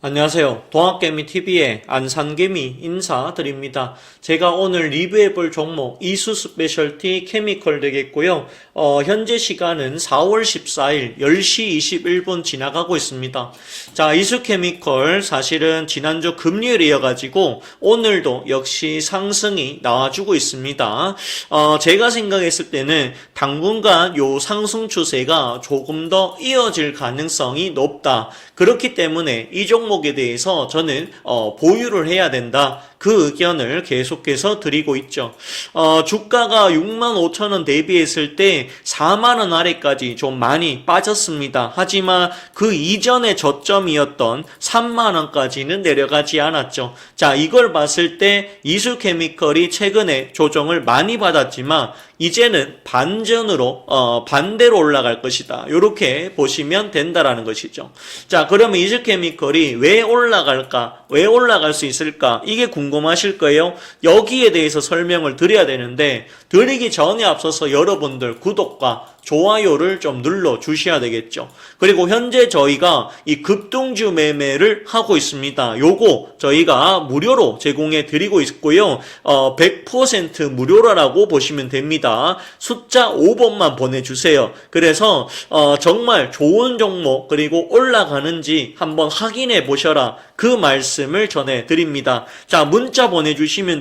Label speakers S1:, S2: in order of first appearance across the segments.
S1: 안녕하세요. 동학개미TV의 안산개미 인사드립니다. 제가 오늘 리뷰해 볼 종목 이수 스페셜티 케미컬 되겠고요. 어, 현재 시간은 4월 14일 10시 21분 지나가고 있습니다. 자, 이수 케미컬 사실은 지난주 금요일이어 가지고 오늘도 역시 상승이 나와주고 있습니다. 어, 제가 생각했을 때는 당분간 요 상승 추세가 조금 더 이어질 가능성이 높다. 그렇기 때문에 이 종목 에 대해서 저는 어, 보유를 해야 된다. 그 의견을 계속해서 드리고 있죠. 어, 주가가 6만 5천 원 대비했을 때 4만 원 아래까지 좀 많이 빠졌습니다. 하지만 그 이전의 저점이었던 3만 원까지는 내려가지 않았죠. 자, 이걸 봤을 때 이수케미컬이 최근에 조정을 많이 받았지만 이제는 반전으로 어, 반대로 올라갈 것이다. 이렇게 보시면 된다라는 것이죠. 자, 그러면 이즈케미컬이 왜 올라갈까? 왜 올라갈 수 있을까? 이게 궁금 하실 거예요. 여기에 대해서 설명을 드려야 되는데 드리기 전에 앞서서 여러분들 구독과 좋아요를 좀 눌러 주셔야 되겠죠. 그리고 현재 저희가 이 급등주 매매를 하고 있습니다. 요거 저희가 무료로 제공해 드리고 있고요. 어, 100% 무료라고 보시면 됩니다. 숫자 5번만 보내주세요. 그래서 어, 정말 좋은 종목 그리고 올라가는지 한번 확인해 보셔라. 그 말씀을 전해 드립니다. 자, 문자 보내주시면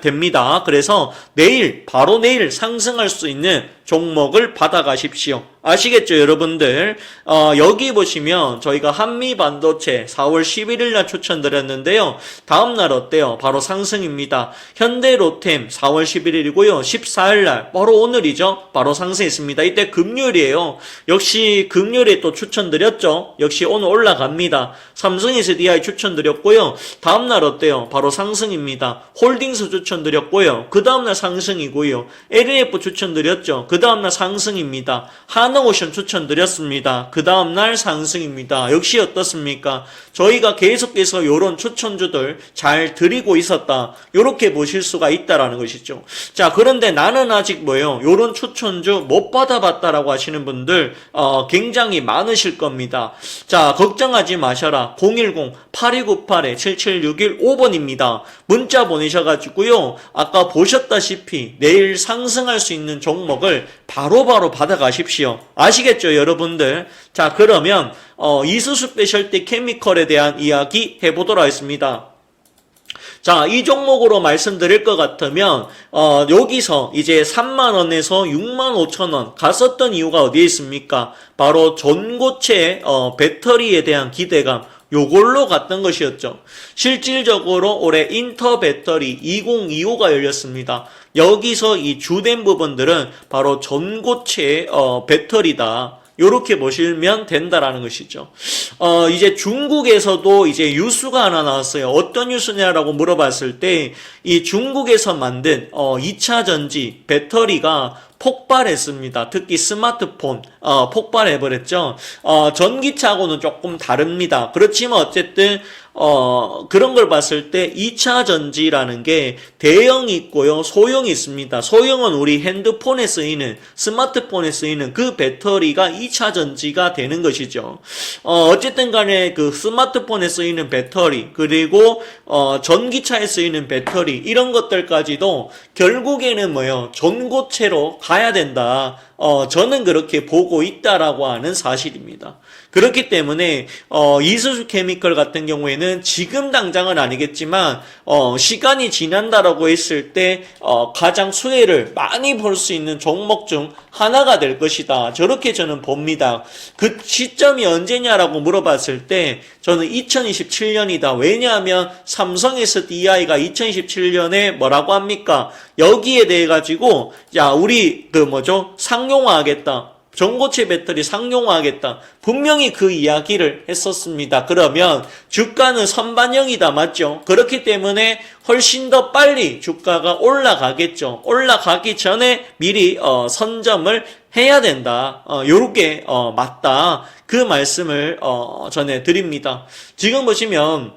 S1: 됩니다. 그래서 내일, 바로 내일 상승할 수 있는 종목을 받아가십시오. 아시겠죠, 여러분들? 어, 여기 보시면 저희가 한미 반도체 4월 11일 날 추천드렸는데요. 다음 날 어때요? 바로 상승입니다. 현대 로템 4월 11일이고요. 14일 날 바로 오늘이죠. 바로 상승했습니다. 이때 금요일이에요. 역시 금요일에 또 추천드렸죠. 역시 오늘 올라갑니다. 삼성 SDI 추천드렸고요. 다음 날 어때요? 바로 상승입니다. 홀딩스 추천드렸고요. 그 다음 날 상승이고요. LF 추천드렸죠. 그 다음 날 상승입니다. 하나오션 추천드렸습니다. 그 다음날 상승입니다. 역시 어떻습니까? 저희가 계속해서 이런 추천주들 잘 드리고 있었다. 이렇게 보실 수가 있다라는 것이죠. 자, 그런데 나는 아직 뭐예요? 이런 추천주 못 받아봤다라고 하시는 분들 어, 굉장히 많으실 겁니다. 자, 걱정하지 마셔라. 010-8298-7761 5번입니다. 문자 보내셔가지고요. 아까 보셨다시피 내일 상승할 수 있는 종목을 바로바로 바로 받아가십시오. 아시겠죠, 여러분들? 자, 그러면 어, 이수 스페셜티 케미컬에 대한 이야기 해보도록 하겠습니다. 자, 이 종목으로 말씀드릴 것 같으면, 어, 여기서 이제 3만 원에서 6만 5천 원 갔었던 이유가 어디에 있습니까? 바로 전고체, 어, 배터리에 대한 기대감, 요걸로 갔던 것이었죠. 실질적으로 올해 인터 배터리 2025가 열렸습니다. 여기서 이 주된 부분들은 바로 전고체 어, 배터리다. 요렇게 보시면 된다라는 것이죠. 어, 이제 중국에서도 이제 뉴스가 하나 나왔어요. 어떤 뉴스냐라고 물어봤을 때, 이 중국에서 만든, 어, 2차 전지 배터리가 폭발했습니다. 특히 스마트폰 어, 폭발해버렸죠. 어, 전기차하고는 조금 다릅니다. 그렇지만 어쨌든 어, 그런 걸 봤을 때 2차 전지라는 게 대형이 있고요, 소형이 있습니다. 소형은 우리 핸드폰에 쓰이는, 스마트폰에 쓰이는 그 배터리가 2차 전지가 되는 것이죠. 어, 어쨌든 간에 그 스마트폰에 쓰이는 배터리, 그리고 어, 전기차에 쓰이는 배터리, 이런 것들까지도 결국에는 뭐요, 전고체로 가야 된다. 어, 저는 그렇게 보고 있다라고 하는 사실입니다. 그렇기 때문에 어, 이수수 케미컬 같은 경우에는 지금 당장은 아니겠지만 어, 시간이 지난다라고 했을 때 어, 가장 수혜를 많이 볼 수 있는 종목 중 하나가 될 것이다. 저렇게 저는 봅니다. 그 시점이 언제냐라고 물어봤을 때 저는 2027년이다. 왜냐하면 삼성 SDI가 2027년에 뭐라고 합니까? 여기에 대해 가지고 야 우리 그 뭐죠 상용화하겠다. 전고체 배터리 상용화하겠다. 분명히 그 이야기를 했었습니다. 그러면 주가는 선반영이다. 맞죠? 그렇기 때문에 훨씬 더 빨리 주가가 올라가겠죠. 올라가기 전에 미리 어, 선점을 해야 된다. 어, 요렇게 어, 맞다. 그 말씀을 어, 전해 드립니다. 지금 보시면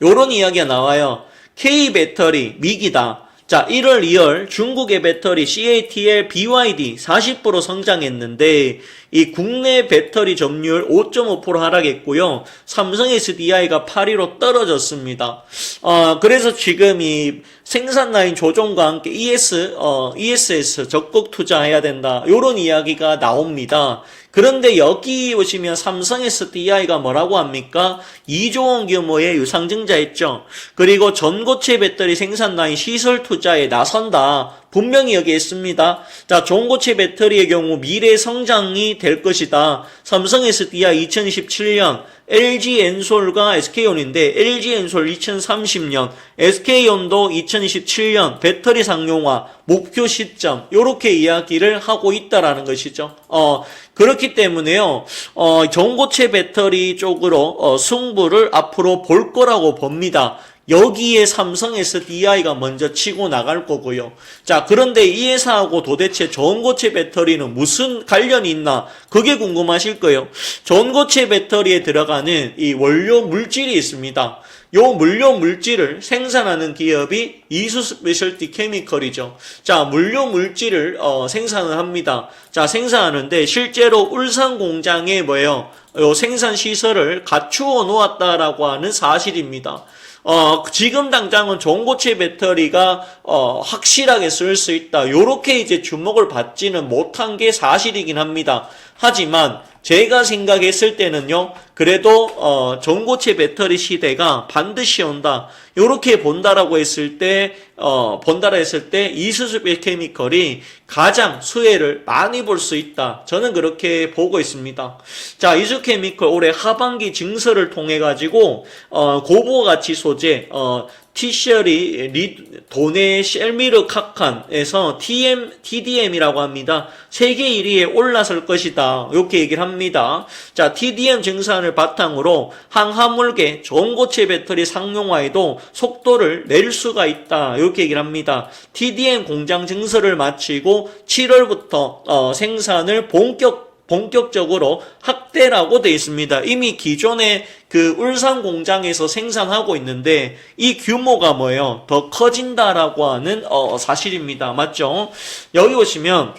S1: 요런 이야기가 나와요. K 배터리 미기다. 자, 1월, 2월 중국의 배터리 CATL, BYD 40% 성장했는데 이 국내 배터리 점유율 5.5% 하락했고요. 삼성 SDI가 8위로 떨어졌습니다. 어, 그래서 지금 이 생산 라인 조정과 함께 ES, 어, ESS 적극 투자해야 된다. 요런 이야기가 나옵니다. 그런데 여기 보시면 삼성 SDI가 뭐라고 합니까? 2조 원 규모의 유상증자했죠. 그리고 전고체 배터리 생산 라인 시설 투자에 나선다. 분명히 여기 있습니다. 자, 전고체 배터리의 경우 미래 성장이 될 것이다. 삼성 SDI 2027년 LG 엔솔과 SK온인데 LG 엔솔 2030년, SK온도 2027년 배터리 상용화 목표 시점 요렇게 이야기를 하고 있다라는 것이죠. 어 그렇기 때문에요. 어 전고체 배터리 쪽으로 어, 승부를 앞으로 볼 거라고 봅니다. 여기에 삼성 SDI가 먼저 치고 나갈 거고요. 자, 그런데 이 회사하고 도대체 전고체 배터리는 무슨 관련이 있나? 그게 궁금하실 거예요. 전고체 배터리에 들어가는 이 원료 물질이 있습니다. 요 물료 물질을 생산하는 기업이 이수 스페셜티 케미컬이죠. 자, 물료 물질을 어, 생산을 합니다. 자, 생산하는데 실제로 울산 공장에 뭐예요? 요 생산 시설을 갖추어 놓았다라고 하는 사실입니다. 어, 지금 당장은 전고체 배터리가 어, 확실하게 쓸 수 있다. 요렇게 이제 주목을 받지는 못한 게 사실이긴 합니다. 하지만 제가 생각했을 때는요. 그래도 어, 전고체 배터리 시대가 반드시 온다. 요렇게 본다라고 했을 때 어, 본다라 했을 때 이수습의 케미컬이 가장 수혜를 많이 볼 수 있다. 저는 그렇게 보고 있습니다. 자, 이수 케미컬 올해 하반기 증설을 통해 가지고 어, 고보 가치 소재 어, 티셔리 리, 도네 셀미르 카칸에서 TM, TDM이라고 합니다. 세계 1위에 올라설 것이다. 이렇게 얘기를 합니다. 자, TDM 증산을 바탕으로 항화물계 전고체 배터리 상용화에도 속도를 낼 수가 있다. 이렇게 얘기를 합니다. TDM 공장 증설을 마치고 7월부터 어, 생산을 본격 본격적으로 확대라고 되어 있습니다. 이미 기존의 그 울산 공장에서 생산하고 있는데 이 규모가 뭐예요? 더 커진다라고 하는 어, 사실입니다. 맞죠? 여기 보시면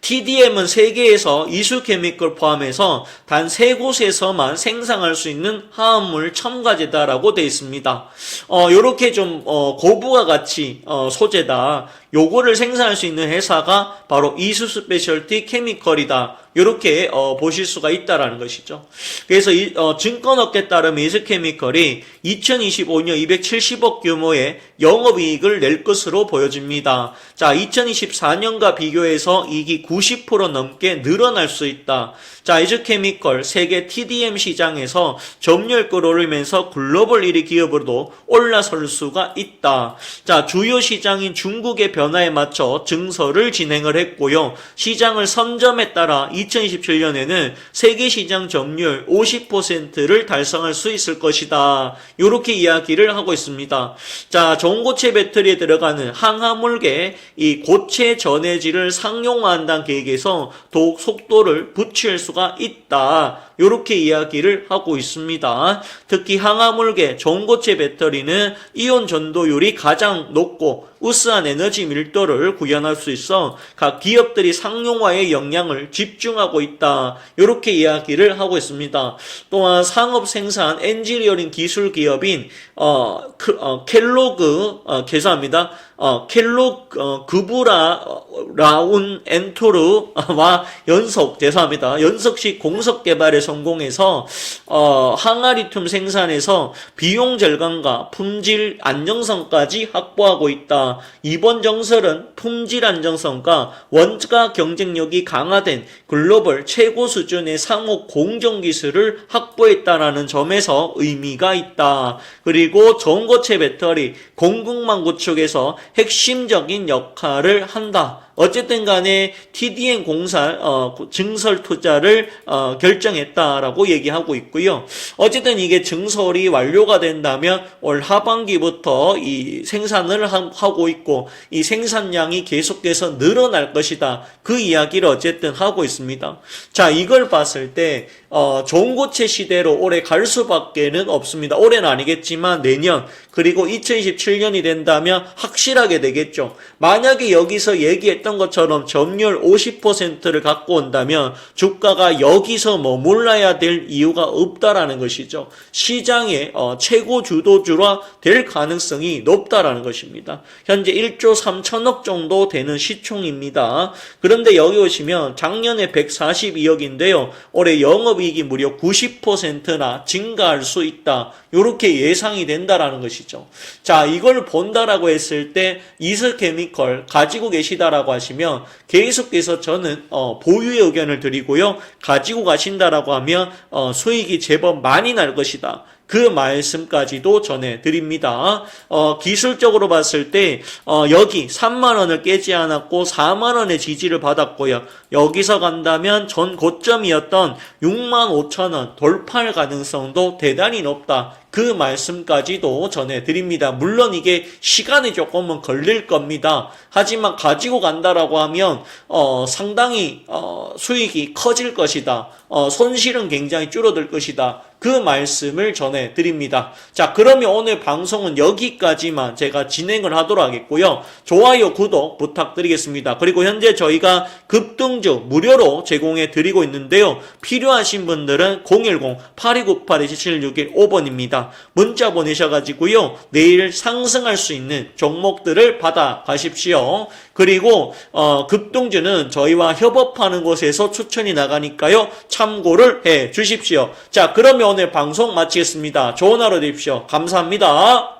S1: TDM은 세계에서 이수 케미컬 포함해서 단 세 곳에서만 생산할 수 있는 화합물 첨가제다라고 되어 있습니다. 어, 요렇게 좀, 어, 고부가 가치, 어, 소재다. 요거를 생산할 수 있는 회사가 바로 이수 스페셜티 케미컬이다. 이렇게 어, 보실 수가 있다라는 것이죠. 그래서 이, 어, 증권업계 따르면 이스케미컬이 2025년 270억 규모의 영업이익을 낼 것으로 보여집니다. 자, 2024년과 비교해서 이익이 90% 넘게 늘어날 수 있다. 자, 이즈케미컬 세계 TDM 시장에서 점유율 끌어올리면서 글로벌 1위 기업으로도 올라설 수가 있다. 자, 주요 시장인 중국의 변화에 맞춰 증설을 진행을 했고요. 시장을 선점에 따라 2027년에는 세계 시장 점유율 50%를 달성할 수 있을 것이다. 이렇게 이야기를 하고 있습니다. 자, 전고체 배터리에 들어가는 항화물계 이 고체 전해질을 상용화한다는 계획에서 더욱 속도를 붙일 수가 있다. 이렇게 이야기를 하고 있습니다. 특히 항화물계 전고체 배터리는 이온 전도율이 가장 높고 우수한 에너지 밀도를 구현할 수 있어 각 기업들이 상용화에 영향을 집중하고 있다. 이렇게 이야기를 하고 있습니다. 또한 상업 생산 엔지니어링 기술 기업인 어, 크, 어 켈로그 어, 죄송합니다. 어, 켈로 어, 그부라 어, 라운 엔토르와 연속 죄송합니다. 연속식 공석 개발에 성공해서 어, 항아리튬 생산에서 비용 절감과 품질 안정성까지 확보하고 있다. 이번 정설은 품질 안정성과 원가 경쟁력이 강화된 글로벌 최고 수준의 상호 공정 기술을 확보했다라는 점에서 의미가 있다. 그리고 전고체 배터리 공급망 구축에서 핵심적인 역할을 한다. 어쨌든 간에 TDN 공사 어, 증설 투자를 어, 결정했다라고 얘기하고 있고요. 어쨌든 이게 증설이 완료가 된다면 올 하반기부터 이 생산을 하, 하고 있고 이 생산량이 계속해서 늘어날 것이다. 그 이야기를 어쨌든 하고 있습니다. 자, 이걸 봤을 때 어, 전고체 시대로 올해 갈 수밖에는 없습니다. 올해는 아니겠지만 내년 그리고 2027년이 된다면 확실하게 되겠죠. 만약에 여기서 얘기했던 말씀드렸던 것처럼 점유율 50%를 갖고 온다면 주가가 여기서 머물러야 될 이유가 없다라는 것이죠. 시장의 어, 최고 주도주라 될 가능성이 높다라는 것입니다. 현재 1조 3천억 정도 되는 시총입니다. 그런데 여기 오시면 작년에 142억인데요. 올해 영업이익이 무려 90%나 증가할 수 있다. 이렇게 예상이 된다라는 것이죠. 자, 이걸 본다라고 했을 때 이스케미컬 가지고 계시다라고 하시면 계속해서 저는 어, 보유의 의견을 드리고요. 가지고 가신다라고 하면 어, 수익이 제법 많이 날 것이다. 그 말씀까지도 전해 드립니다. 어, 기술적으로 봤을 때 어, 여기 3만 원을 깨지 않았고 4만 원의 지지를 받았고요. 여기서 간다면 전 고점이었던 6만 5천 원 돌파할 가능성도 대단히 높다. 그 말씀까지도 전해드립니다. 물론 이게 시간이 조금은 걸릴 겁니다. 하지만 가지고 간다라고 하면 어, 상당히 어, 수익이 커질 것이다. 어, 손실은 굉장히 줄어들 것이다. 그 말씀을 전해 드립니다. 자, 그러면 오늘 방송은 여기까지만 제가 진행을 하도록 하겠고요. 좋아요, 구독 부탁드리겠습니다. 그리고 현재 저희가 급등주 무료로 제공해 드리고 있는데요. 필요하신 분들은 010-8298-2761 문자 보내셔가지고요. 내일 상승할 수 있는 종목들을 받아 가십시오. 그리고 어, 급등주는 저희와 협업하는 곳에서 추천이 나가니까요. 참고를 해 주십시오. 자, 그러면 오늘 방송 마치겠습니다. 좋은 하루 되십시오. 감사합니다.